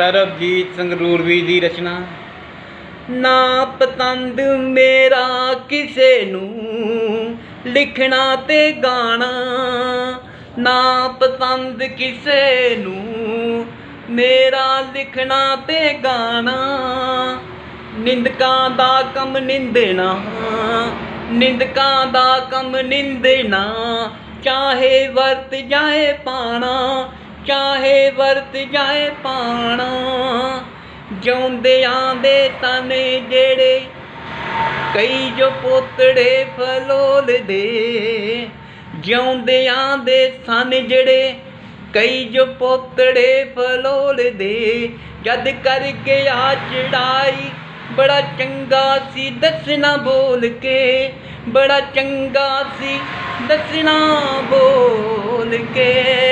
ਸਰਬਜੀਤ ਸੰਗਰੂਰਵੀ ਦੀ ਰਚਨਾ। ਨਾ ਪਤੰਦ ਮੇਰਾ ਕਿਸੇ ਨੂੰ ਲਿਖਣਾ ਤੇ ਗਾਣਾ। ਨਾ ਪਸੰਦ ਕਿਸੇ ਨੂੰ ਮੇਰਾ ਲਿਖਣਾ ਤੇ ਗਾਣਾ। ਨਿੰਦਕਾਂ ਦਾ ਕੰਮ ਨਿੰਦਣਾ, ਨਿੰਦਕਾਂ ਦਾ ਕੰਮ ਨਿੰਦਣਾ। ਚਾਹੇ ਵਰਤ ਜਾਏ ਪਾਣਾ ਚਾਹੇ ਵਰਤ ਜਾਏ ਪਾਣਾ ਜਿਉਂਦਿਆਂ ਦੇ ਤਨ ਜਿਹੜੇ ਕਈ ਜੋ ਪੋਤੜੇ ਫਲੋਲਦੇ ਜਿਉਂਦਿਆਂ ਦੇ ਸਨ ਜਿਹੜੇ ਕਈ ਜੋ ਪੋਤੜੇ ਫਲੋਲ ਦੇ ਜਦ ਕਰਕੇ ਆ ਚੜਾਈ, ਬੜਾ ਚੰਗਾ ਸੀ ਦੱਸਣਾ ਬੋਲ ਕੇ, ਬੜਾ ਚੰਗਾ ਸੀ ਦੱਸਣਾ ਬੋਲ ਕੇ।